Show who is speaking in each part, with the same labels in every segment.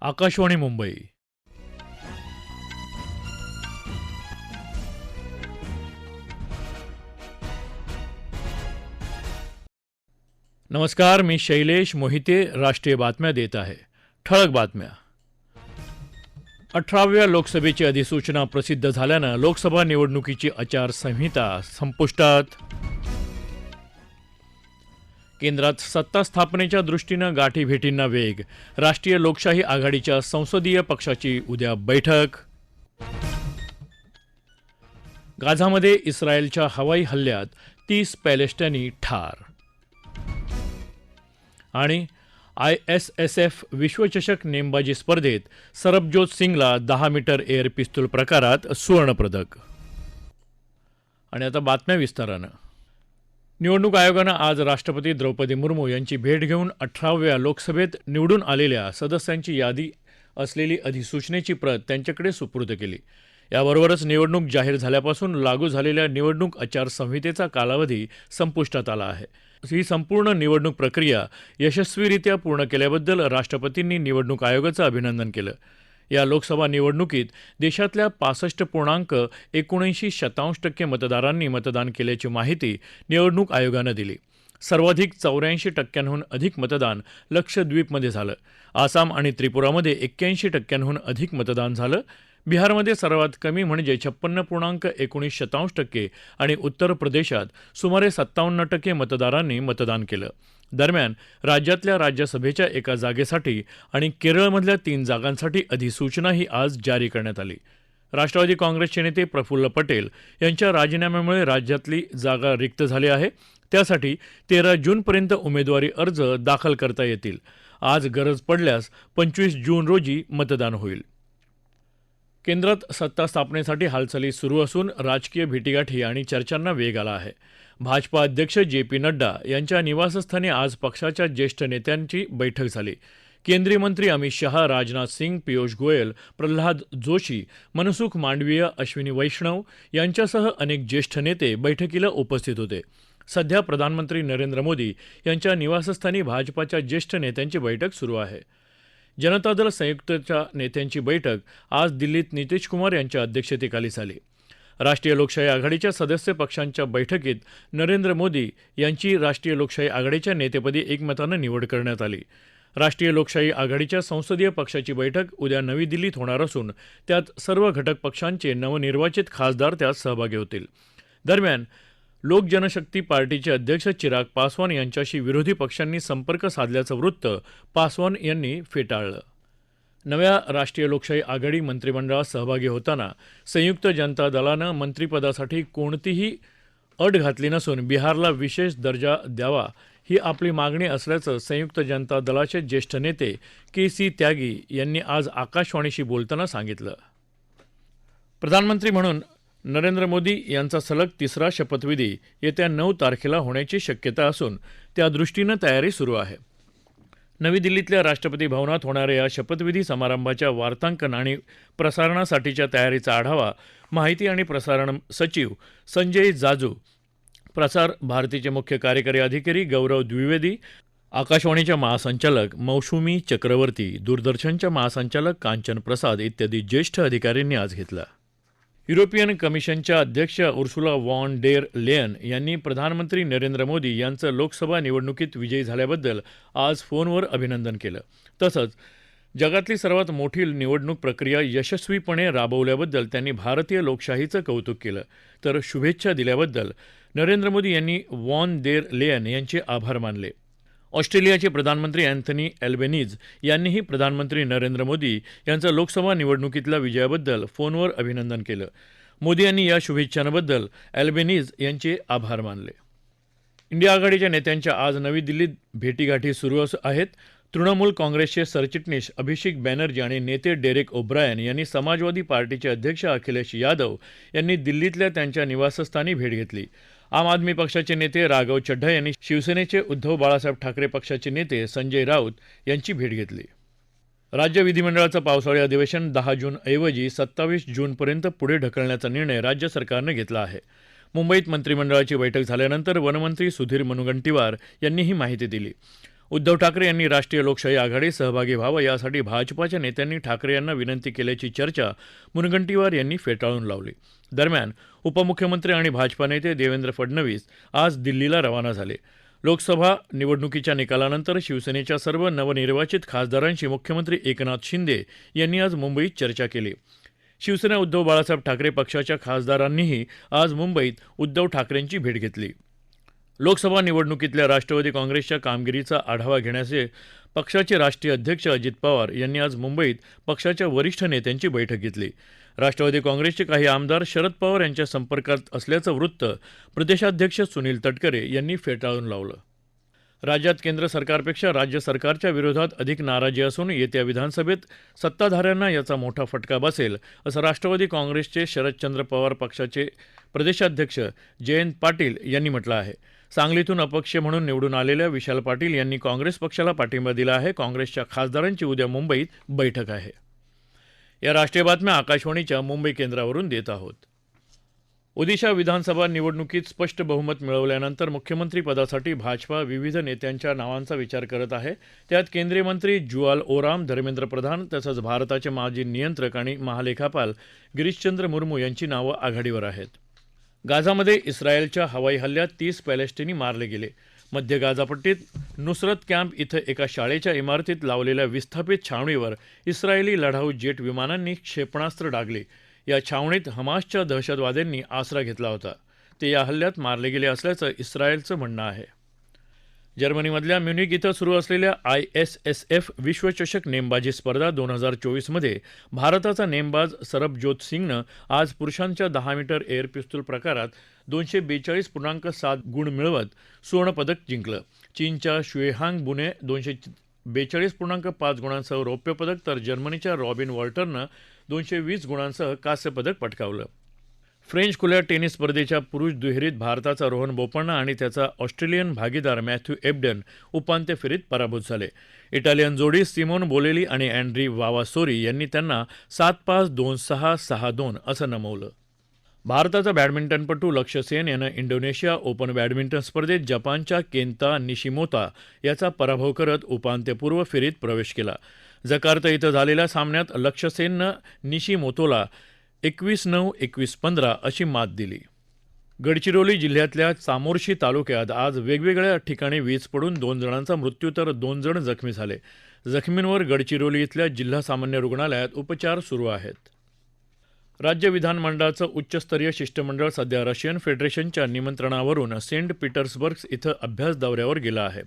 Speaker 1: आकाशवाणी मुंबई. नमस्कार मी शैलेश मोहिते राष्ट्रीय बातम्या देत आहे. ठळक बातम्या. अठराव्या लोकसभेची अधिसूचना प्रसिद्ध झाल्यानं लोकसभा निवडणुकीची आचारसंहिता संपुष्टात. केंद्रात सत्ता स्थापनेच्या दृष्टीनं गाठीभेटींना वेग. राष्ट्रीय लोकशाही आघाडीच्या संसदीय पक्षाची उद्या बैठक. गाझामध्ये इस्रायलच्या हवाई हल्ल्यात तीस पॅलेस्टनी ठार. आणि आय एस एस एफ विश्वचषक नेमबाजी स्पर्धेत सरबजोत सिंगला दहा मीटर एअर पिस्तूल प्रकारात सुवर्णपदक. आणि आता बातम्या विस्तारानं. निवडणूक आयोगानं आज राष्ट्रपती द्रौपदी मुर्मू यांची भेट घेऊन अठराव्या लोकसभेत निवडून आलेल्या सदस्यांची यादी असलेली अधिसूचनेची प्रत त्यांच्याकडे सुपूर्द केली. याबरोबरच निवडणूक जाहीर झाल्यापासून लागू झालेल्या निवडणूक आचारसंहितेचा कालावधी संपुष्टात आला आहे. ही संपूर्ण निवडणूक प्रक्रिया यशस्वीरित्या पूर्ण केल्याबद्दल राष्ट्रपतींनी निवडणूक आयोगाचं अभिनंदन केलं. या लोकसभा निवडणुकीत देशातल्या पासष्ट पूर्णांक एकोणऐंशी शतांश टक्के मतदारांनी मतदान केल्याची माहिती निवडणूक आयोगानं दिली. सर्वाधिक चौऱ्याऐंशी टक्क्यांहून अधिक मतदान लक्षद्वीपमध्ये झालं. आसाम आणि त्रिपुरामध्ये एक्क्याऐंशी टक्क्यांहून अधिक मतदान झालं. बिहारमध्ये सर्वात कमी म्हणजे छप्पन्न पूर्णांक एकोणीस शतांश टक्के आणि उत्तर प्रदेशात सुमारे सत्तावन्न टक्के मतदारांनी मतदान केलं. दरम्यान राज्यातल्या राज्यसभेच्या एका जागेसाठी आणि केरळमधल्या तीन जागांसाठी अधिसूचनाही आज जारी करण्यात आली. राष्ट्रवादी काँग्रेसचे नेते प्रफुल्ल पटेल यांच्या राजीनाम्यामुळे राज्यातली जागा रिक्त झाली आहे. त्यासाठी तेरा जूनपर्यंत उमेदवारी अर्ज दाखल करता येतील. आज गरज पडल्यास पंचवीस जून रोजी मतदान होईल. केंद्रात सत्ता स्थापनेसाठी हालचाली सुरू असून राजकीय भेटीगाठी आणि चर्चांना वेग आला आहे. भाजपा अध्यक्ष जे पी नड्डा यांच्या निवासस्थानी आज पक्षाच्या ज्येष्ठ नेत्यांची बैठक झाली. केंद्रीय मंत्री अमित शहा राजनाथ सिंग पियुष गोयल प्रल्हाद जोशी मनसुख मांडवीय अश्विनी वैष्णव यांच्यासह अनेक ज्येष्ठ नेते बैठकीला उपस्थित होते. सध्या प्रधानमंत्री नरेंद्र मोदी यांच्या निवासस्थानी भाजपाच्या ज्येष्ठ नेत्यांची बैठक सुरू आहे. जनता दल संयुक्तच्या नेत्यांची बैठक आज दिल्लीत नितीश कुमार यांच्या अध्यक्षतेखाली झाली. राष्ट्रीय लोकशाही आघाडीच्या सदस्य पक्षांच्या बैठकीत नरेंद्र मोदी यांची राष्ट्रीय लोकशाही आघाडीच्या नेतेपदी एकमतानं निवड करण्यात आली. राष्ट्रीय लोकशाही आघाडीच्या संसदीय पक्षाची बैठक उद्या नवी दिल्लीत होणार असून त्यात सर्व घटक पक्षांचे नवनिर्वाचित खासदार त्यात सहभागी होतील. दरम्यान लोक जनशक्ती पार्टीचे अध्यक्ष चिराग पासवान यांच्याशी विरोधी पक्षांनी संपर्क साधल्याचं वृत्त पासवान यांनी फेटाळलं. नव्या राष्ट्रीय लोकशाही आघाडी मंत्रिमंडळात सहभागी होताना संयुक्त जनता दलानं मंत्रिपदासाठी कोणतीही अट घातली नसून बिहारला विशेष दर्जा द्यावा ही आपली मागणी असल्याचं संयुक्त जनता दलाचे ज्येष्ठ नेते के सी त्यागी यांनी आज आकाशवाणीशी बोलताना सांगितलं. प्रधानमंत्री म्हणून नरेंद्र मोदी यांचा सलग तिसरा शपथविधी येत्या नऊ तारखेला होण्याची शक्यता असून त्या दृष्टीनं तयारी सुरू आहे. नवी दिल्लीतल्या राष्ट्रपती भवनात होणाऱ्या या शपथविधी समारंभाच्या वार्तांकन आणि प्रसारणासाठीच्या तयारीचा आढावा माहिती आणि प्रसारण सचिव संजय जाजू प्रसार भारतीचे मुख्य कार्यकारी अधिकारी गौरव द्विवेदी आकाशवाणीच्या महासंचालक मौसुमी चक्रवर्ती दूरदर्शनच्या महासंचालक कांचन प्रसाद इत्यादी ज्येष्ठ अधिकाऱ्यांनी आज घेतला. युरोपियन कमिशनच्या अध्यक्ष उर्सुला वॉन डेर लेयन यांनी प्रधानमंत्री नरेंद्र मोदी यांचं लोकसभा निवडणुकीत विजयी झाल्याबद्दल आज फोनवर अभिनंदन केलं. तसंच जगातली सर्वात मोठी निवडणूक प्रक्रिया यशस्वीपणे राबवल्याबद्दल त्यांनी भारतीय लोकशाहीचं कौतुक केलं. तर शुभेच्छा दिल्याबद्दल नरेंद्र मोदी यांनी वॉन देर लेयन यांचे आभार मानले. ऑस्ट्रेलियाचे प्रधानमंत्री अँथनी अल्बेनीज यांनीही प्रधानमंत्री नरेंद्र मोदी यांचं लोकसभा निवडणुकीतल्या विजयाबद्दल फोनवर अभिनंदन केलं. मोदी यांनी या शुभेच्छांबद्दल अल्बेनीज यांचे आभार मानले. इंडिया आघाडीच्या नेत्यांच्या आज नवी दिल्लीत भेटीगाठी सुरू आहेत. तृणमूल काँग्रेसचे सरचिटणीस अभिषेक बॅनर्जी आणि नेते डेरेक ओब्रायन यांनी समाजवादी पार्टीचे अध्यक्ष अखिलेश यादव यांनी दिल्लीतल्या त्यांच्या निवासस्थानी भेट घेतली. आम आदमी पक्षाचे नेते राघव चड्ढा यांनी शिवसेनेचे उद्धव बाळासाहेब ठाकरे पक्षाचे नेते संजय राऊत यांची भेट घेतली. राज्य विधिमंडळाचं पावसाळी अधिवेशन दहा जून ऐवजी सत्तावीस जूनपर्यंत पुढे ढकलण्याचा निर्णय राज्य सरकारनं घेतला आहे. मुंबईत मंत्रिमंडळाची बैठक झाल्यानंतर वनमंत्री सुधीर मुनगंटीवार यांनी ही माहिती दिली. उद्धव ठाकरे यांनी राष्ट्रीय लोकशाही आघाडीत सहभागी व्हावं यासाठी भाजपाच्या नेत्यांनी ठाकरे यांना विनंती केल्याची चर्चा मुनगंटीवार यांनी फेटाळून लावली. दरम्यान उपमुख्यमंत्री आणि भाजपा नेते देवेंद्र फडणवीस आज दिल्लीला रवाना झाले. लोकसभा निवडणुकीच्या निकालानंतर शिवसेनेच्या सर्व नवनिर्वाचित खासदारांशी मुख्यमंत्री एकनाथ शिंदे यांनी आज मुंबईत चर्चा केली. शिवसेना उद्धव बाळासाहेब ठाकरे पक्षाच्या खासदारांनीही आज मुंबईत उद्धव ठाकरेंची भेट घेतली. लोकसभा निवडणुकीतल्या राष्ट्रवादी काँग्रेसच्या कामगिरीचा आढावा घेण्याचे पक्षाचे राष्ट्रीय अध्यक्ष अजित पवार यांनी आज मुंबईत पक्षाच्या वरिष्ठ नेत्यांची बैठक घेतली. राष्ट्रवादी काँग्रेसचे काही आमदार शरद पवार यांच्या संपर्कात असल्याचं वृत्त प्रदेशाध्यक्ष सुनील तटकरे यांनी फेटाळून लावलं. राज्यात केंद्र सरकारपेक्षा राज्य सरकारच्या विरोधात अधिक नाराजी असून येत्या विधानसभेत सत्ताधाऱ्यांना याचा मोठा फटका बसेल असं राष्ट्रवादी काँग्रेसचे शरदचंद्र पवार पक्षाचे प्रदेशाध्यक्ष जयंत पाटील यांनी म्हटलं आहे. सांगलीतून अपक्ष म्हणून निवडून आलेल्या विशाल पाटील यांनी काँग्रेस पक्षाला पाठिंबा दिला आहे. काँग्रेसच्या खासदारांची उद्या मुंबईत बैठक आहे. या राष्ट्रीय बातम्या आकाशवाणीच्या मुंबई केंद्रावरून देत आहोत. ओदिशा विधानसभा निवडणुकीत स्पष्ट बहुमत मिळवल्यानंतर मुख्यमंत्री पदासाठी भाजपा विविध नेत्यांच्या नावांचा विचार करत आहे. त्यात केंद्रीय मंत्री जुआल ओराम धर्मेंद्र प्रधान तसंच भारताचे माजी नियंत्रक आणि महालेखापाल गिरीशचंद्र मुर्मू यांची नावं आघाडीवर आहेत. गाझामध्ये इस्रायलच्या हवाई हल्ल्यात तीस पॅलेस्टिनी मारले गेले. मध्य गाझापट्टीत नुसरत कॅम्प इथं एका शाळेच्या इमारतीत लावलेल्या विस्थापित छावणीवर इस्रायली लढाऊ जेट विमानांनी क्षेपणास्त्र डागले. या छावणीत हमासच्या दहशतवाद्यांनी आसरा घेतला होता. ते या हल्ल्यात मारले गेले असल्याचं इस्रायलचं म्हणणं आहे. जर्मनीमधल्या म्युनिक इथं सुरू असलेल्या आय एस एस एफ विश्वचषक नेमबाजी स्पर्धा दोन हजार चोवीसमध्ये भारताचा नेमबाज सरबजोत सिंगनं आज पुरुषांच्या दहा मीटर एअर पिस्तूल प्रकारात दोनशे बेचाळीस पूर्णांक सात गुण मिळवत सुवर्णपदक जिंकलं. चीनच्या शुएहांग बुने दोनशे बेचाळीस पूर्णांक पाच गुणांसह रौप्य पदक तर जर्मनीच्या रॉबिन वॉल्टरनं दोनशे वीस गुणांसह कांस्य पदक पटकावलं. फ्रेंच खुल्या टेनिस स्पर्धेच्या पुरुष दुहेरीत भारताचा रोहन बोपण्णा आणि त्याचा ऑस्ट्रेलियन भागीदार मॅथ्यू एबडन उपांत्य फेरीत पराभूत झाले. इटालियन जोडी सिमोन बोलेली आणि अँड्री वावासोरी यांनी त्यांना सात पाच दोन सहा सहा दोन असं नमवलं. भारताचा बॅडमिंटनपटू लक्ष्य सेन यानं इंडोनेशिया ओपन बॅडमिंटन स्पर्धेत जपानच्या केंता निशिमोता याचा पराभव करत उपांत्यपूर्व फेरीत प्रवेश केला. जकार्ता इथं झालेल्या सामन्यात लक्ष्य सेननं निशिमोतोला एकवीस नऊ एकवीस पंधरा अशी मात दिली. गडचिरोली जिल्ह्यातल्या चामोर्शी तालुक्यात आज वेगवेगळ्या ठिकाणी वीज पडून दोन जणांचा मृत्यू तर दोन जण जखमी झाले. जखमींवर गडचिरोली इथल्या जिल्हा सामान्य रुग्णालयात उपचार सुरू आहेत. राज्य विधानमंडळाचं उच्चस्तरीय शिष्टमंडळ सध्या रशियन फेडरेशनच्या निमंत्रणावरून सेंट पीटर्सबर्ग इथं अभ्यास दौऱ्यावर गेलं आहे.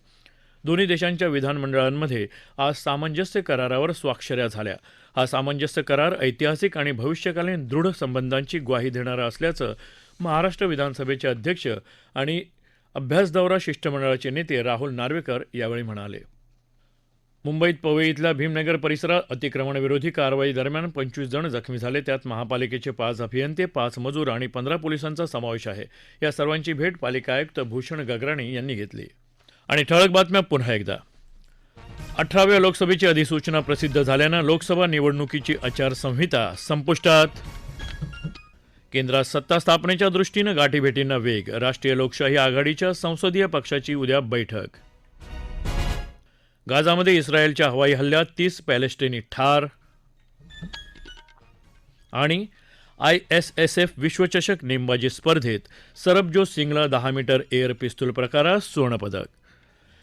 Speaker 1: दोन्ही देशांच्या विधानमंडळांमध्ये आज सामंजस्य करारावर स्वाक्षऱ्या झाल्या. हा सामंजस्य करार ऐतिहासिक आणि भविष्यकालीन दृढ संबंधांची ग्वाही देणारा असल्याचं महाराष्ट्र विधानसभेचे अध्यक्ष आणि अभ्यास दौरा शिष्टमंडळाचे नेते राहुल नार्वेकर यावेळी म्हणाले. मुंबईत पवई इथल्या भीमनगर परिसरात अतिक्रमणविरोधी कारवाई दरम्यान पंचवीस जण जखमी झाले. त्यात महापालिकेचे पाच अभियंते पाच मजूर आणि पंधरा पोलिसांचा समावेश आहे. या सर्वांची भेट पालिका आयुक्त भूषण गगराणी यांनी घेतली. आणि ठळक बातम्या पुन्हा एकदा. अठराव्या लोकसभेची अधिसूचना प्रसिद्ध झाल्यानं लोकसभा निवडणुकीची आचारसंहिता संपुष्टात. केंद्रात सत्ता स्थापनेच्या दृष्टीनं गाठीभेटींना वेग राष्ट्रीय लोकशाही आघाडीच्या संसदीय पक्षाची उद्या बैठक. गाझामध्ये इस्रायलच्या हवाई हल्ल्यात तीस पॅलेस्टिनी ठार. आणि आय एस एस एफ विश्वचषक नेमबाजी स्पर्धेत सरबजोत सिंगला दहा मीटर एअर पिस्तूल प्रकारात सुवर्णपदक.